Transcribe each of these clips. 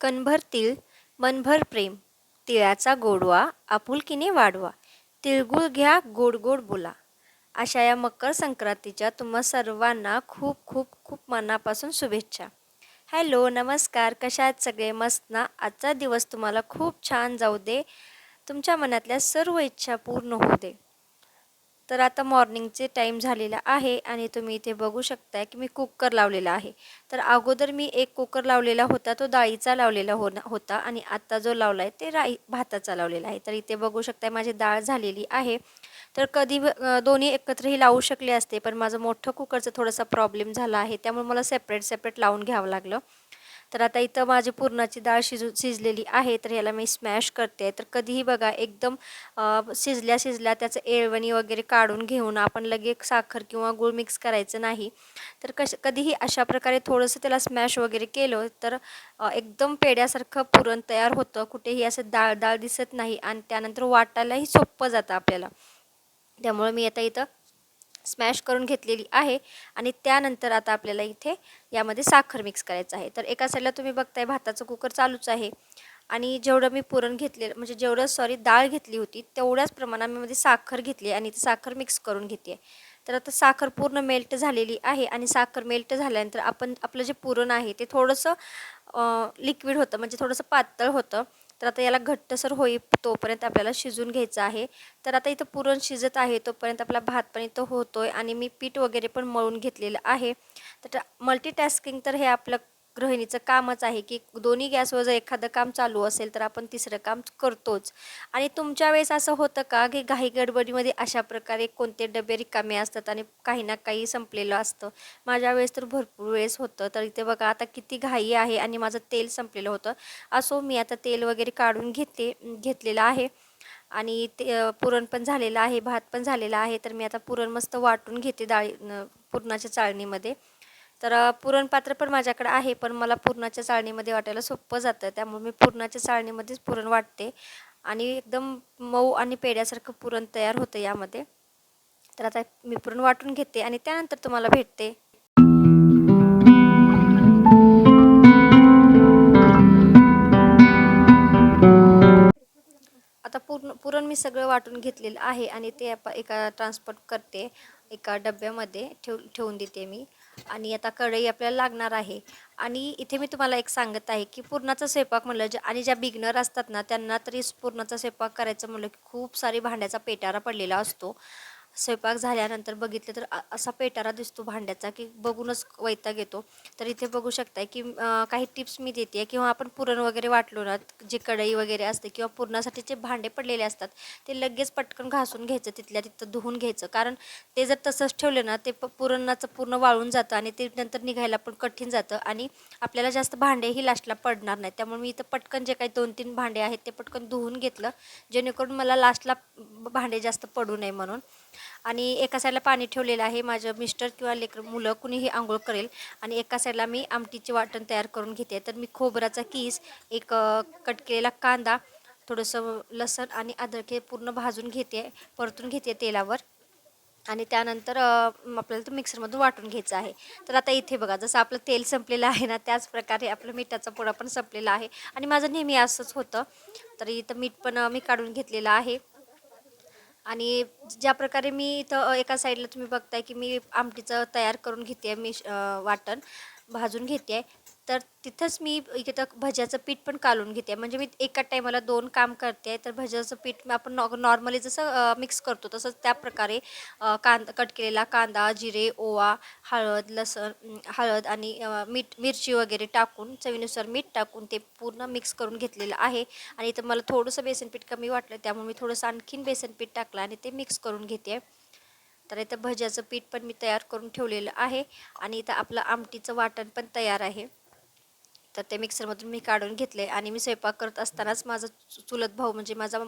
कणभर तिळ मनभर प्रेम तिळाचा गोडवा आपुलकीने वाढवा तिळगुळ घ्या गोड गोड बोला. अशा या मकर संक्रांतीच्या तुम्हा सर्वांना खूप खूप खूप मनापासून शुभेच्छा. हॅलो नमस्कार. कशा आहेत सगळे? मस्त ना? आजचा दिवस तुम्हाला खूप छान जाऊ दे. तुमच्या मनातल्या सर्व इच्छा पूर्ण होऊ दे. तर आता मॉर्निंगचे टाईम झालेला आहे आणि तुम्ही इथे बघू शकताय की मी कुकर लावलेला आहे. तर अगोदर मी एक कुकर लावलेला होता तो डाळीचा लावलेला हो होता आणि आत्ता जो लावला आहे ते राई भाताचा लावलेला आहे. तर इथे बघू शकताय माझी डाळ झालेली आहे. तर कधी दोन्ही एकत्रही लावू शकले असते पण माझं मोठं कुकरचं थोडासा प्रॉब्लेम झाला आहे. त्यामुळे मला सेपरेट सेपरेट लावून घ्यावं लागलं. तर आता इथं माझी पुरणाची डाळ शिजू शिजलेली आहे तर ह्याला मी स्मॅश करते. तर कधीही बघा एकदम शिजल्या शिजल्या त्याचं एळवणी वगैरे काढून घेऊन आपण लगेच साखर किंवा गूळ मिक्स करायचं नाही. तर कश कधीही अशा प्रकारे थोडंसं त्याला स्मॅश वगैरे केलं तर एकदम पेड्यासारखं पुरण तयार होतं. कुठेही असं डाळ डाळ दिसत नाही आणि त्यानंतर वाटायलाही सोपं जातं आपल्याला. त्यामुळं मी आता इथं स्मॅश करून घेतलेली आहे. आणि त्यानंतर आता आपल्याला इथे यामध्ये साखर मिक्स करायचं आहे. तर एका साईडला तुम्ही बघताय भाताचं कुकर चालूच आहे. आणि जेवढं मी पुरण घेतलेलं म्हणजे जेवढं सॉरी डाळ घेतली होती तेवढ्याच प्रमाणामध्ये साखर घेतली आणि ती साखर मिक्स करून घेते. तर आता साखर पूर्ण मेल्ट झालेली आहे आणि साखर मेल्ट झाल्यानंतर आपण आपलं जे पुरण आहे ते थोडंसं लिक्विड होतं म्हणजे थोडंसं पातळ होतं. तर आता याला घट्टसर होई तोपर्यंत आपल्याला शिजून घ्यायचं आहे. तर आता इथं पुरण शिजत आहे तोपर्यंत आपला भात पण इथं आहे आणि मी पीठ वगैरे पण मळून घेतलेलं आहे. तर मल्टीटास्किंग तर हे आपलं गृहिणीचं कामच आहे की दोन्ही गॅसवर जर एखादं काम चालू असेल तर आपण तिसरं काम करतोच. आणि तुमच्या वेळेस असं होतं का की घाई गडबडीमध्ये अशा प्रकारे कोणते डबे रिकामे असतात आणि काही ना काही संपलेलं असतं? माझ्या वेळेस तर भरपूर वेळेस होतं. तर इथे बघा आता किती घाई आहे आणि माझं तेल संपलेलं होतं. असो मी आता तेल वगैरे काढून घेते घेतलेलं आहे. आणि ते पुरण पण झालेलं आहे भात पण झालेला आहे. तर मी आता पुरण मस्त वाटून घेते डाळी पुरणाच्या चाळणीमध्ये. तर पुरणपात्र पण माझ्याकडे आहे पण मला पुरणाच्या चाळणीमध्ये वाटायला सोपं जातं. त्यामुळे मी पुरणाच्या चाळणीमध्येच पुरण वाटते. आणि एकदम मऊ आणि पेड्यासारखं पुरण तयार होतं यामध्ये. तर आता मी पुरण वाटून घेते आणि त्यानंतर तुम्हाला भेटते. आता पूर्ण पुरण मी सगळं वाटून घेतलेलं आहे आणि ते एका ट्रान्सपोर्ट करते एका डब्यामध्ये ठेव ठेवून देते मी. आणि आता कढई आपल्याला लागणार आहे. आणि इथे मी तुम्हाला एक सांगत आहे की पूर्णाचा स्वयंपाक म्हणलं जे आणि ज्या बिगनर असतात ना त्यांना तरी पूर्णाचा स्वयंपाक करायचं म्हणलं की खूप सारी भांड्याचा पेटारा पडलेला असतो. स्वयंपाक झाल्यानंतर बघितलं तर असा पेटारा दिसतो भांड्याचा की बघूनच वैताग येतो. तर इथे बघू शकताय की काही टिप्स मी देते किंवा आपण पुरण वगैरे वाटलो ना जे कढई वगैरे असते किंवा पुरणासाठी जे भांडे पडलेले असतात ते लगेच पटकन घासून घ्यायचं तिथल्या तिथं धुवून घ्यायचं. कारण ते जर तसंच ठेवलं ना ते प पुरणाचं पूर्ण वाळून जातं आणि ते नंतर निघायला पण कठीण जातं आणि आपल्याला जास्त भांडेही लास्टला पडणार नाही. त्यामुळे मी इथं पटकन जे काही दोन तीन भांडे आहेत ते पटकन धुवून घेतलं जेणेकरून मला लास्टला भांडे जास्त पडू नये म्हणून. आणि एका साईडला पाणी ठेवलेलं आहे माझं मिस्टर किंवा लेकर मुलं कुणीही आंघोळ करेल. आणि एका साईडला मी आमटीचे वाटण तयार करून घेते. तर मी खोबराचा कीस एक कट केलेला कांदा थोडंसं लसण आणि अद्रक हे पूर्ण भाजून घेते परतून घेते तेलावर. आणि त्यानंतर आपल्याला तो मिक्सरमधून वाटून घ्यायचं आहे. तर आता इथे बघा जसं आपलं तेल संपलेलं आहे ना त्याच प्रकारे आपलं मिठाचा पोळा पण संपलेला आहे. आणि माझं नेहमी असंच होतं. तर इथं मीठ पण मी काढून घेतलेलं आहे. आणि ज्या प्रकारे मी इथं एका साईडला तुम्ही बघताय की मी आमटीचं तयार करून घेते मी वाटण भाजून घेते तर तिथंच मी इथं भज्याचं पीठ पण काढून घेते. म्हणजे मी एका टायमाला दोन काम करते तर भज्याचं पीठ आपण नॉ नॉर्मली जसं मिक्स करतो तसंच त्या प्रकारे कांदा कट केलेला कांदा जिरे ओवा हळद लसण हळद आणि मीठ मिरची वगैरे टाकून चवीनुसार मीठ टाकून ते पूर्ण मिक्स करून घेतलेलं आहे. आणि इथं मला थोडंसं बेसन पीठ कमी वाटलं त्यामुळे मी थोडंसं आणखीन बेसन पीठ टाकलं आणि ते मिक्स करून घेते. तर इथं भज्याचं पीठ पण मी तयार करून ठेवलेलं आहे. आणि इथं आपलं आमटीचं वाटण पण तयार आहे. तर ते मिक्सरमधून मी काढून घेतले आणि मी स्वयंपाक करत असतानाच माझा चुलत भाऊ म्हणजे माझा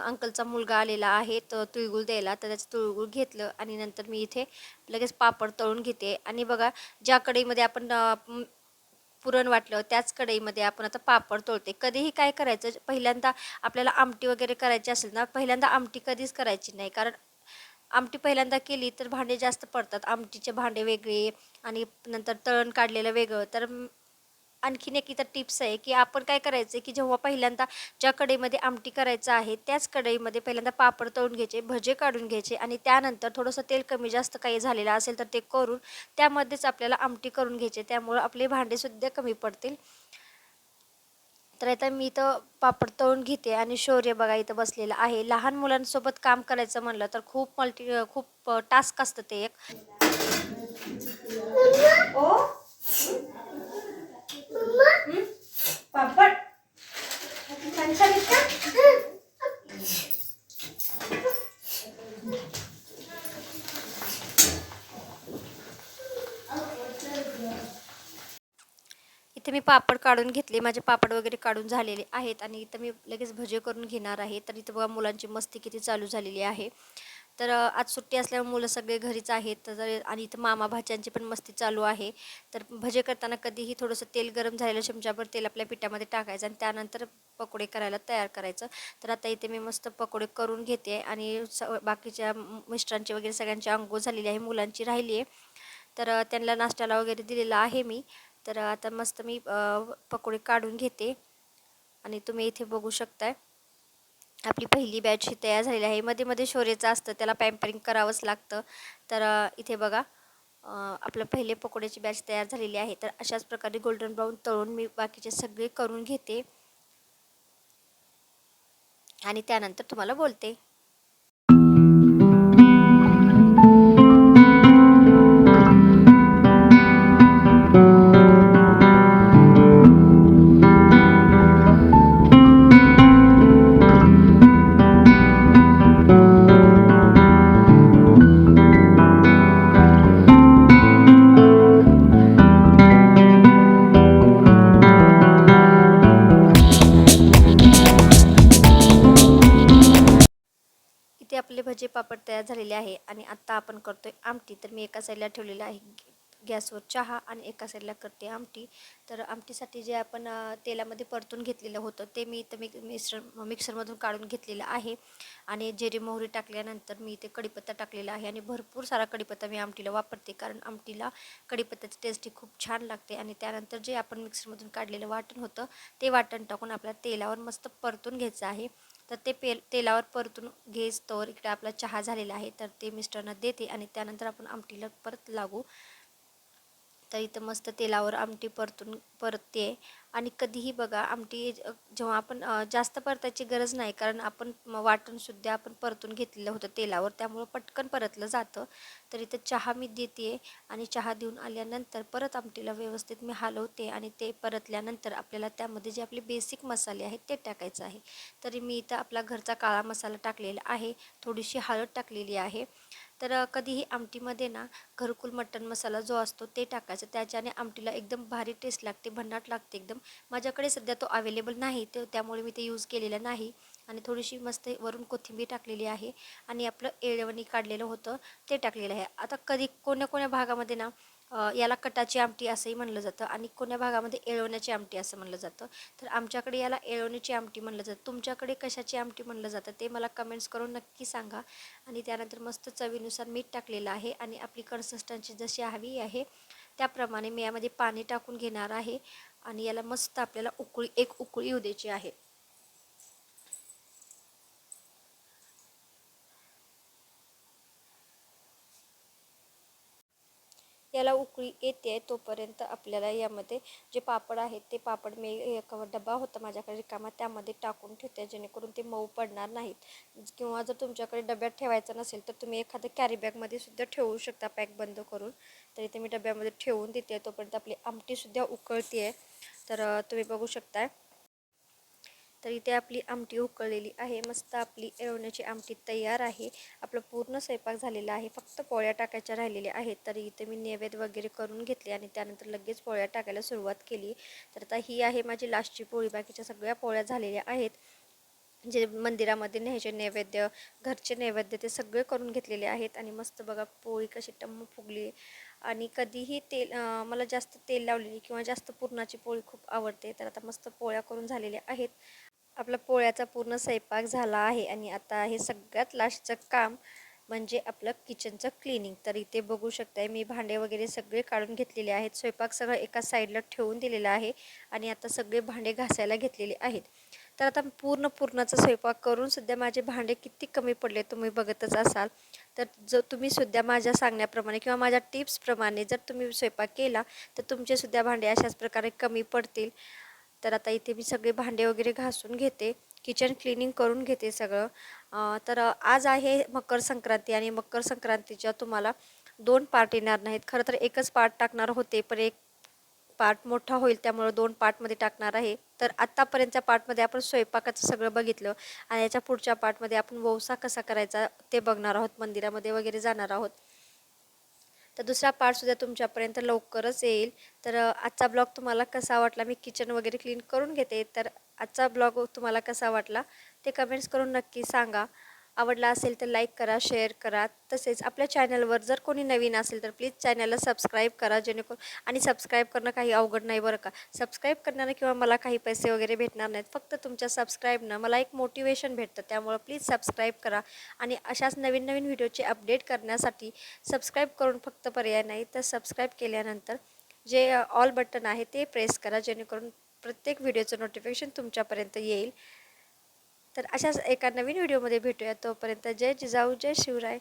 अंकलचा मुलगा आलेला आहे तर तिळगुळ द्यायला. तर त्याचं तिळगुळ घेतलं आणि नंतर मी इथे लगेच पापड तळून घेते. आणि बघा ज्या कढईमध्ये आपण पुरण वाटलं त्याच कढईमध्ये आपण आता पापड तळते. कधीही काय करायचं पहिल्यांदा आपल्याला आमटी वगैरे करायची असेल ना पहिल्यांदा आमटी कधीच करायची नाही. कारण आमटी पहिल्यांदा केली तर भांडे जास्त पडतात. आमटीचे भांडे वेगळे आणि नंतर तळण काढलेलं वेगळं. तर आणखीन एक इथं टिप्स आहे की आपण काय करायचं की जेव्हा पहिल्यांदा ज्या कढईमध्ये आमटी करायचं आहे त्याच कढईमध्ये पहिल्यांदा पापड तळून घ्यायचे भजे काढून घ्यायचे आणि त्यानंतर थोडंसं तेल कमी जास्त काही झालेलं असेल तर ते करून त्यामध्येच आपल्याला आमटी करून घ्यायचे त्यामुळं आपले भांडेसुद्धा कमी पडतील. तर आता मी इथं पापड तळून घेते आणि शौर्य बघा इथं बसलेलं आहे. लहान मुलांसोबत काम करायचं म्हणलं तर खूप मल्टी खूप टास्क असतं ते एक. ओ? पापड? इथे मी पापड काढून घेतले. माझे पापड वगैरे काढून झालेले आहेत आणि इथं मी लगेच भजे करून घेणार आहे. तर इथं बघा मुलांची मस्ती किती चालू झालेली आहे. तर आज सुट्टी असल्यामुळे मुलं सगळे घरीच आहेत. तर आणि इथं मामा भाच्यांची पण मस्ती चालू आहे. तर भजे करताना कधीही थोडंसं तेल गरम झालेलं चमच्याभर तेल आपल्या पिठामध्ये टाकायचं आणि त्यानंतर पकोडे करायला तयार करायचं. तर आता इथे मी मस्त पकोडे करून घेते आणि स बाकीच्या मिस्टरांची वगैरे सगळ्यांची अंघोळ झालेली आहे मुलांची राहिली आहे. तर त्यांना नाश्त्याला वगैरे दिलेला आहे मी. तर आता मस्त मी पकोडे काढून घेते. आणि तुम्ही इथे बघू शकताय. आपली पहिली बॅच ही तयार झालेली आहे. मध्ये मध्ये शौर्याचं असतं त्याला पॅम्परिंग करावंच लागतं. तर इथे बघा आपलं पहिले पकोड्याची बॅच तयार झालेली आहे. तर अशाच प्रकारे गोल्डन ब्राऊन तळून मी बाकीचे सगळे करून घेते. आणि त्यानंतर तुम्हाला बोलते. तयार झालेले आहे आणि आत्ता आपण करतोय आमटी. तर मी एका साईडला ठेवलेलं आहे गॅसवर चहा आणि एका साईडला करते आमटी. तर आमटीसाठी जे आपण तेलामध्ये परतून घेतलेलं होतं ते मी इथं मिक मिक्सर मिक्सरमधून काढून घेतलेलं आहे. आणि जिरे मोहरी टाकल्यानंतर मी इथे कडीपत्ता टाकलेला आहे आणि भरपूर सारा कढीपत्ता मी आमटीला वापरते. कारण आमटीला कढीपत्त्याची टेस्ट ही खूप छान लागते आणि त्यानंतर जे आपण मिक्सरमधून काढलेलं वाटण होतं ते वाटण टाकून आपल्याला तेलावर मस्त परतून घ्यायचं आहे. तर ते पेल तेलावर परतून घेज तर इकडे आपला चहा झालेला आहे तर ते मिस्टरना देते आणि त्यानंतर आपण आमटीला परत लागू. तर इथं मस्त तेलावर आमटी परतून परतते. आणि कधीही बघा आमटी जेव्हा आपण जास्त परतायची गरज नाही कारण आपण वाटणसुद्धा आपण परतून घेतलेलं होतं तेलावर त्यामुळं पटकन परतलं जातं. तर इथं चहा मी देते आणि चहा देऊन आल्यानंतर परत आमटीला व्यवस्थित मी हलवते आणि ते परतल्यानंतर आपल्याला त्यामध्ये जे आपले बेसिक मसाले आहेत ते टाकायचं आहे. तरी मी इथं आपला घरचा काळा मसाला टाकलेला आहे. थोडीशी हळद टाकलेली आहे. तर कधीही आमटीमध्ये ना घरकुल मटण मसाला जो असतो ते टाकायचं. त्याच्याने आमटीला एकदम भारी टेस्ट लागते भन्नाट लागते एकदम. माझ्याकडे सध्या तो अवेलेबल नाही ते त्यामुळे मी ते यूज केलेला नाही. आणि थोडीशी मस्त वरून कोथिंबीर टाकलेली आहे. आणि आपलं एळवणी काढलेलं होतं ते टाकलेलं आहे. आता कधी कोण्या कोण्या भागामध्ये ना याला कटाची आमटी असंही म्हणलं जातं आणि कोण्या भागामध्ये एळवण्याची आमटी असं म्हणलं जातं. तर आमच्याकडे याला येळवण्याची आमटी म्हणलं जातं. तुमच्याकडे कशाची आमटी म्हणलं जातं ते मला कमेंट्स करून नक्की सांगा. आणि त्यानंतर मस्त चवीनुसार मीठ टाकलेलं आहे आणि आपली कन्सिस्टन्सी जशी हवी आहे त्याप्रमाणे मी यामध्ये पाणी टाकून घेणार आहे. आणि याला मस्त आपल्याला उकळी एक उकळी येऊ द्यायची आहे. याला उकळी येते तोपर्यंत आपल्याला यामध्ये जे पापड आहेत ते पापड मी एक डबा होता माझ्याकडे रिकामा त्यामध्ये टाकून ठेवते जेणेकरून ते मऊ पडणार नाहीत. किंवा जर तुमच्याकडे डब्यात ठेवायचं नसेल तर तुम्ही एखाद्या कॅरीबॅगमध्ये सुद्धा ठेवू शकता पॅक बंद करून. तर इथे मी डब्यामध्ये ठेवून देते तोपर्यंत आपली आमटीसुद्धा उकळते आहे तर तुम्ही बघू शकताय. तर इथे आपली आमटी उकळलेली आहे. मस्त आपली एरवण्याची आमटी तयार आहे. आपलं पूर्ण स्वयंपाक झालेला आहे. फक्त पोळ्या टाकायच्या राहिलेल्या आहेत. तर इथे मी नैवेद्य वगैरे करून घेतले आणि त्यानंतर लगेच पोळ्या टाकायला सुरुवात केली. तर आता ही आहे माझी लास्टची पोळी. बाकीच्या सगळ्या पोळ्या झालेल्या आहेत. जे मंदिरामध्ये न्यायचे नैवेद्य घरचे नैवेद्य ते सगळे करून घेतलेले आहेत. आणि मस्त बघा पोळी कशी टम्म फुगली. आणि कधीही तेल मला जास्त तेल लावलेली किंवा जास्त पुरणाची पोळी खूप आवडते तर आता मस्त पोळ्या करून झालेल्या आहेत. आपला पोळ्याचा पूर्ण स्वयंपाक झाला आहे आणि आता हे सगळ्यात लास्टचं काम म्हणजे आपलं किचनचं क्लिनिंग. तर इथे बघू शकताय मी भांडे वगैरे सगळे काढून घेतलेले आहेत. स्वयंपाक सगळं एका साईडला ठेवून दिलेला आहे आणि आता सगळे भांडे घासायला घेतलेले आहेत. तर आता पूर्ण पूर्णाचा स्वयंपाक करून सुद्धा माझे भांडे किती कमी पडले तुम्ही बघतच असाल. तर जर तुम्ही सुद्धा माझ्या सांगण्याप्रमाणे किंवा माझ्या टिप्सप्रमाणे जर तुम्ही स्वयंपाक केला तर तुमचे सुद्धा भांडे अशाच प्रकारे कमी पडतील. तर आता इथे मी सगळे भांडे वगैरे घासून घेते. किचन क्लिनिंग करून घेते सगळं. तर आज आहे मकर संक्रांती आणि मकर संक्रांतीच्या तुम्हाला दोन पार्ट येणार नाहीत. खरं तर एकच पार्ट टाकणार होते पण एक पार्ट मोठा होईल त्यामुळं दोन पार्टमध्ये टाकणार आहे. तर आत्तापर्यंतच्या पार्टमध्ये आपण स्वयंपाकाचं सगळं बघितलं आणि याच्या पुढच्या पार्टमध्ये आपण वौसा कसा करायचा ते बघणार आहोत मंदिरामध्ये वगैरे जाणार आहोत. तर दुसरा पार्टसुद्धा तुमच्यापर्यंत लवकरच येईल. तर आजचा ब्लॉग तुम्हाला कसा वाटला? मी किचन वगैरे क्लीन करून घेते. तर आजचा ब्लॉग तुम्हाला कसा वाटला? ते कमेंट्स करून नक्की सांगा. आवडला असेल तर लाईक करा शेअर करा. तसेच आपल्या चॅनलवर जर कोणी नवीन असेल तर प्लीज चॅनलला सबस्क्राईब करा जेणेकरून आणि सबस्क्राईब करणं काही अवघड नाही बरं का. सबस्क्राईब करण्यानं किंवा मला काही पैसे वगैरे भेटणार नाहीत. फक्त तुमच्या सबस्क्राईबनं मला एक मोटिवेशन भेटतं. त्यामुळं प्लीज सबस्क्राईब करा. आणि अशाच नवीन नवीन व्हिडिओचे अपडेट करण्यासाठी सबस्क्राईब करून फक्त पर्याय नाही तर सबस्क्राईब केल्यानंतर जे ऑल बटन आहे ते प्रेस करा. जेणेकरून प्रत्येक व्हिडिओचं नोटिफिकेशन तुमच्यापर्यंत येईल. तर अशाच एका नवीन व्हिडिओमध्ये भेटूया. तोपर्यंत जय जिजाऊ जय शिवराय.